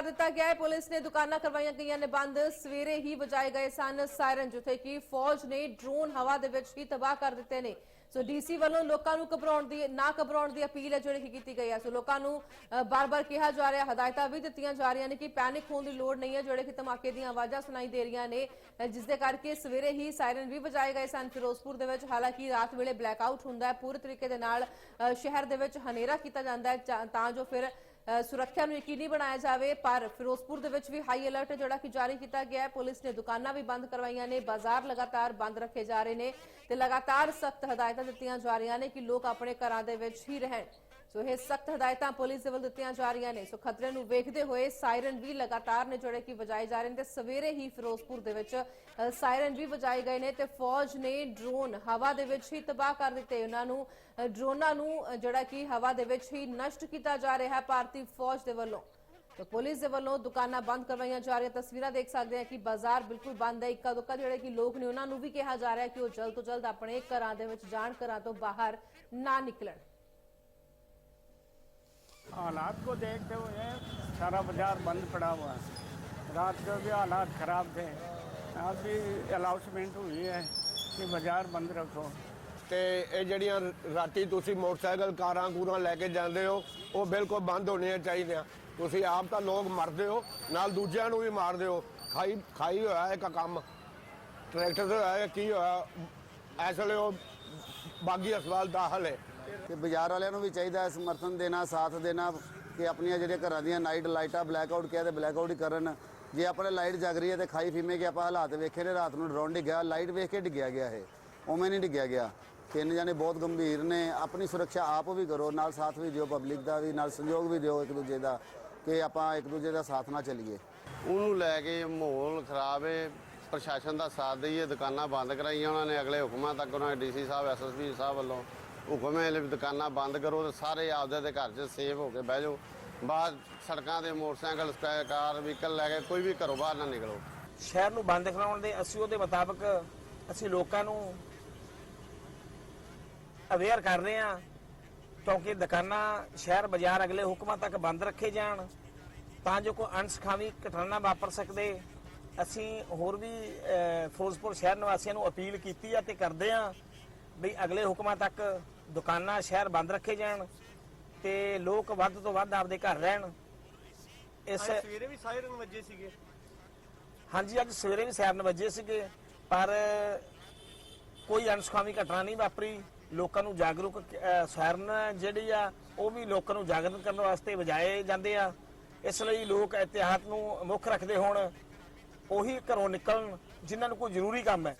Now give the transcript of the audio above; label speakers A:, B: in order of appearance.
A: ਕਰ ਦਿੱਤਾ ਗਿਆ ਹੈ। ਪੁਲਿਸ ਨੇ ਦੁਕਾਨਾਂ ਕਰਵਾਈਆਂ ਗਈਆਂ ਨੇ ਬੰਦ। ਸਵੇਰੇ ਹੀ ਵਜਾਏ ਗਏ ਸਨ ਸਾਇਰਨ ਜਿੱਥੇ ਕਿ ਫੌਜ ਨੇ ਡਰੋਨ ਹਵਾ ਦੇ ਵਿੱਚ ਹੀ ਤਬਾਹ ਕਰ ਦਿੱਤੇ ਨੇ। ਸੋ ਡੀਸੀ ਵੱਲੋਂ ਲੋਕਾਂ ਨੂੰ ਘਬਰਾਉਣ ਦੀ ਨਾ ਘਬਰਾਉਣ ਦੀ ਅਪੀਲ ਹੈ ਜਿਹੜੀ ਕੀਤੀ ਗਈ ਹੈ। ਸੋ ਲੋਕਾਂ ਨੂੰ ਬਾਰ-ਬਾਰ ਕਿਹਾ ਜਾ ਰਿਹਾ ਹਦਾਇਤਾਂ ਵੀ ਦਿੱਤੀਆਂ ਜਾ ਰਹੀਆਂ ਨੇ ਕਿ ਪੈਨਿਕ ਹੋਣ ਦੀ ਲੋੜ ਨਹੀਂ ਹੈ ਜਿਹੜੇ ਕਿ ਧਮਾਕੇ ਦੀਆਂ ਆਵਾਜ਼ਾਂ ਸੁਣਾਈ ਦੇ ਰਹੀਆਂ ਨੇ। ਅ, ਜਿਸ ਦੇ ਕਰਕੇ ਸਵੇਰੇ ਹੀ ਸਾਇਰਨ ਵੀ ਵਜਾਏ ਗਏ ਸਨ। ਫਿਰੋਜ਼ਪੁਰ ਦੇ ਵਿੱਚ ਹਾਲਾਂਕਿ ਰਾਤ ਵੇਲੇ ਬਲੈਕਆਊਟ ਹੁੰਦਾ ਹੈ। ਪੂਰੇ ਤਰੀਕੇ ਦੇ ਨਾਲ ਸ਼ਹਿਰ ਦੇ ਵਿੱਚ ਹਨੇਰਾ ਕੀਤਾ ਜਾਂਦਾ ਹੈ। ਤਾਂ ਜੋ ਫਿਰ ਸੁਰੱਖਿਆ ਨੂੰ ਯਕੀਨੀ ਬਣਾਇਆ ਜਾਵੇ, ਪਰ ਫਿਰੋਜ਼ਪੁਰ ਦੇ ਵਿੱਚ ਵੀ ਹਾਈ ਅਲਰਟ ਜਿਹੜਾ ਕਿ ਜਾਰੀ ਕੀਤਾ ਗਿਆ ਹੈ। ਪੁਲਿਸ ਨੇ ਦੁਕਾਨਾਂ ਵੀ ਬੰਦ ਕਰਵਾਈਆਂ ਨੇ, ਬਾਜ਼ਾਰ ਲਗਾਤਾਰ ਬੰਦ ਰੱਖੇ ਜਾ ਰਹੇ ਨੇ ਤੇ ਲਗਾਤਾਰ ਸਖਤ ਹਦਾਇਤਾਂ ਦਿੱਤੀਆਂ ਜਾ ਰਹੀਆਂ ਨੇ ਕਿ ਲੋਕ ਆਪਣੇ ਘਰਾਂ ਦੇ ਵਿੱਚ ਹੀ ਰਹਿਣ। ਸੋ ਇਹ ਸਖਤ ਹਦਾਇਤਾਂ ਪੁਲਿਸ ਦੇ ਵੱਲ ਦਿੱਤੀਆਂ ਜਾ ਰਹੀਆਂ ਨੇ। ਸੋ ਖਤਰੇ ਨੂੰ ਵੇਖਦੇ ਹੋਏ ਸਾਇਰਨ ਵੀ ਲਗਾਤਾਰ ਨੇ ਜਿਹੜੇ ਕਿ ਵਜਾਏ ਜਾ ਰਹੇ ਨੇ ਤੇ ਸਵੇਰੇ ਹੀ ਫਿਰੋਜ਼ਪੁਰ ਦੇ ਵਿੱਚ ਸਾਇਰਨ ਵੀ ਵਜਾਏ ਗਏ ਨੇ ਤੇ ਫੌਜ ਨੇ ਡਰੋਨ ਹਵਾ ਦੇ ਵਿੱਚ ਹੀ ਤਬਾਹ ਕਰ ਦਿੱਤੇ। ਉਹਨਾਂ ਨੂੰ ਡਰੋਨਾਂ ਨੂੰ ਜਿਹੜਾ ਕਿ ਹਵਾ ਦੇ ਵਿੱਚ ਹੀ ਨਸ਼ਟ ਕੀਤਾ ਜਾ ਰਿਹਾ ਹੈ ਭਾਰਤੀ ਫੌਜ ਦੇ ਵੱਲੋਂ। ਤੇ ਪੁਲਿਸ ਦੇ ਵੱਲੋਂ ਦੁਕਾਨਾਂ ਬੰਦ ਕਰਵਾਈਆਂ ਜਾ ਰਹੀਆਂ। ਤਸਵੀਰਾਂ ਦੇਖ ਸਕਦੇ ਆ ਕਿ ਬਾਜ਼ਾਰ ਬਿਲਕੁਲ ਬੰਦ ਹੈ। ਇੱਕਾ ਦੁੱਕਾ ਜਿਹੜੇ ਕਿ ਲੋਕ ਨੇ, ਉਹਨਾਂ ਨੂੰ ਵੀ ਕਿਹਾ ਜਾ ਰਿਹਾ ਕਿ ਉਹ ਜਲਦ ਤੋਂ ਜਲਦ ਆਪਣੇ ਘਰਾਂ ਦੇ ਵਿੱਚ ਜਾਣ, ਘਰਾਂ ਤੋਂ ਬਾਹਰ ਨਾ ਨਿਕਲਣ।
B: हालात को देखते हुए सारा बाजार बंद पड़ा हुआ है रात को भी हालात ख़राब थे आज भी अनाउंसमेंट हुई है कि बाजार बंद रखो
C: ਤੇ ਇਹ ਜਿਹੜੀਆਂ ਰਾਤੀ ਤੁਸੀਂ ਮੋਟਰਸਾਈਕਲ ਕਾਰਾਂ ਕੂਰਾਂ ਲੈ ਕੇ ਜਾਂਦੇ ਹੋ ਉਹ ਬਿਲਕੁਲ ਬੰਦ ਹੋਣੀਆਂ ਚਾਹੀਦੀਆਂ ਤੁਸੀਂ ਆਪ ਤਾਂ ਲੋਕ ਮਰਦੇ ਹੋ ਨਾਲ ਦੂਜਿਆਂ ਨੂੰ ਵੀ ਮਾਰਦੇ ਹੋ ਖਾਈ ਖਾਈ ਹੋਇਆ ਇੱਕ ਕੰਮ ਟਰੈਕਟਰ ਤੇ ਹੋਇਆ ਕੀ ਹੋਇਆ ਇਸ ਵੇਲੇ ਉਹ ਬਾਗੀ ਹਸਪਤਾਲ ਦਾਖਲ ਹੈ
D: ਤੇ ਬਾਜ਼ਾਰ ਵਾਲਿਆਂ ਨੂੰ ਵੀ ਚਾਹੀਦਾ ਹੈ ਸਮਰਥਨ ਦੇਣਾ, ਸਾਥ ਦੇਣਾ ਕਿ ਆਪਣੀਆਂ ਜਿਹੜੀਆਂ ਘਰਾਂ ਦੀਆਂ ਨਾਈਟ ਲਾਈਟਾਂ ਬਲੈਕ ਆਊਟ ਕਿਹਾ ਤੇ ਬਲੈਕਆਊਟ ਹੀ ਕਰਨ। ਜੇ ਆਪਣੇ ਲਾਈਟ ਜਗ ਰਹੀ ਹੈ ਤੇ ਖਾਈ ਫੀਮੇ ਕਿ ਆਪਾਂ ਹਾਲਾਤ ਵੇਖੇ ਨੇ, ਰਾਤ ਨੂੰ ਡਰਾਉਣ ਡਿੱਗਿਆ ਲਾਈਟ ਵੇਖ ਕੇ ਡਿੱਗਿਆ ਗਿਆ ਇਹ। ਉਵੇਂ ਨਹੀਂ ਡਿੱਗਿਆ ਗਿਆ। ਤਿੰਨ ਜਣੇ ਬਹੁਤ ਗੰਭੀਰ ਨੇ। ਆਪਣੀ ਸੁਰੱਖਿਆ ਆਪ ਵੀ ਕਰੋ, ਨਾਲ ਸਾਥ ਵੀ ਦਿਓ ਪਬਲਿਕ ਦਾ ਵੀ, ਨਾਲ ਸਹਿਯੋਗ ਵੀ ਦਿਓ ਇੱਕ ਦੂਜੇ ਦਾ, ਕਿ ਆਪਾਂ ਇੱਕ ਦੂਜੇ ਦਾ ਸਾਥ ਨਾ ਚੱਲੀਏ।
E: ਉਹਨੂੰ ਲੈ ਕੇ ਮਾਹੌਲ ਖਰਾਬ ਹੈ ਪ੍ਰਸ਼ਾਸਨ ਦਾ ਸਾਥ ਦਈਏ, ਦੁਕਾਨਾਂ ਬੰਦ ਕਰਾਈਆਂ ਉਹਨਾਂ ਨੇ, ਅਗਲੇ ਹੁਕਮਾਂ ਤੱਕ ਉਹਨਾਂ ਨੇ ਡੀਸੀ ਸਾਹਿਬ ਐਸਐਸਪੀ ਸਾਹਿਬ ਵੱਲੋਂ ਹੁਕਮ ਹੈ ਵੀ ਦੁਕਾਨਾਂ ਬੰਦ ਕਰੋ ਤੇ ਸਾਰੇ ਆਪਦੇ ਦੇ ਘਰ 'ਚ ਸੇਫ ਹੋ ਕੇ ਬਹਿ ਜਾਓ। ਬਾਹਰ ਸੜਕਾਂ ਤੇ ਮੋਟਰਸਾਈਕਲ ਕਾਰ, ਵਹੀਕਲ ਲੈ ਕੇ ਕੋਈ ਵੀ ਘਰੋਂ ਬਾਹਰ ਨਾ ਨਿਕਲੋ।
F: ਸ਼ਹਿਰ ਨੂੰ ਬੰਦ ਕਰਾਉਣ ਦੇ ਅਸੀਂ ਉਹਦੇ ਮੁਤਾਬਕ ਅਸੀਂ ਲੋਕਾਂ ਨੂੰ ਅਵੇਅਰ ਕਰ ਰਹੇ ਹਾਂ ਕਿਉਂਕਿ ਦੁਕਾਨਾਂ ਸ਼ਹਿਰ ਬਾਜ਼ਾਰ ਅਗਲੇ ਹੁਕਮਾਂ ਤੱਕ ਬੰਦ ਰੱਖੇ ਜਾਣ ਤਾਂ ਜੋ ਕੋਈ ਅਣਸਖਾਵੀ ਘਟਨਾ ਵਾਪਰ ਸਕਦੇ। ਅਸੀਂ ਹੋਰ ਵੀ ਫਿਰੋਜ਼ਪੁਰ ਸ਼ਹਿਰ ਨਿਵਾਸੀਆਂ ਨੂੰ ਅਪੀਲ ਕੀਤੀ ਆ ਤੇ ਕਰਦੇ ਆ ਵੀ ਅਗਲੇ ਹੁਕਮਾਂ ਤੱਕ ਦੁਕਾਨਾਂ ਸ਼ਹਿਰ ਬੰਦ ਰੱਖੇ ਜਾਣ ਤੇ ਲੋਕ ਵੱਧ ਤੋਂ ਵੱਧ ਆਪਦੇ ਘਰ ਰਹਿਣ। ਇਸ
G: ਸਵੇਰੇ ਵੀ ਸਾਇਰਨ ਵੱਜੇ ਸੀਗੇ।
F: ਹਾਂਜੀ ਅੱਜ ਸਵੇਰੇ ਵੀ ਸਾਇਰਨ ਵੱਜੇ ਸੀਗੇ ਪਰ ਕੋਈ ਅਣਸੁਖਾਵੀ ਘਟਨਾ ਨਹੀਂ ਵਾਪਰੀ। ਲੋਕਾਂ ਨੂੰ ਜਾਗਰੂਕ ਸਾਇਰਨ ਜਿਹੜੀ ਆ ਉਹ ਵੀ ਲੋਕਾਂ ਨੂੰ ਜਾਗਰੂਕ ਕਰਨ ਵਾਸਤੇ ਵਜਾਏ ਜਾਂਦੇ ਆ। ਇਸ ਲਈ ਲੋਕ ਇਤਿਹਾਤ ਨੂੰ ਮੁੱਖ ਰੱਖਦੇ ਹੋਣ ਉਹੀ ਘਰੋਂ ਨਿਕਲਣ ਜਿਨ੍ਹਾਂ ਨੂੰ ਕੋਈ ਜ਼ਰੂਰੀ ਕੰਮ ਹੈ।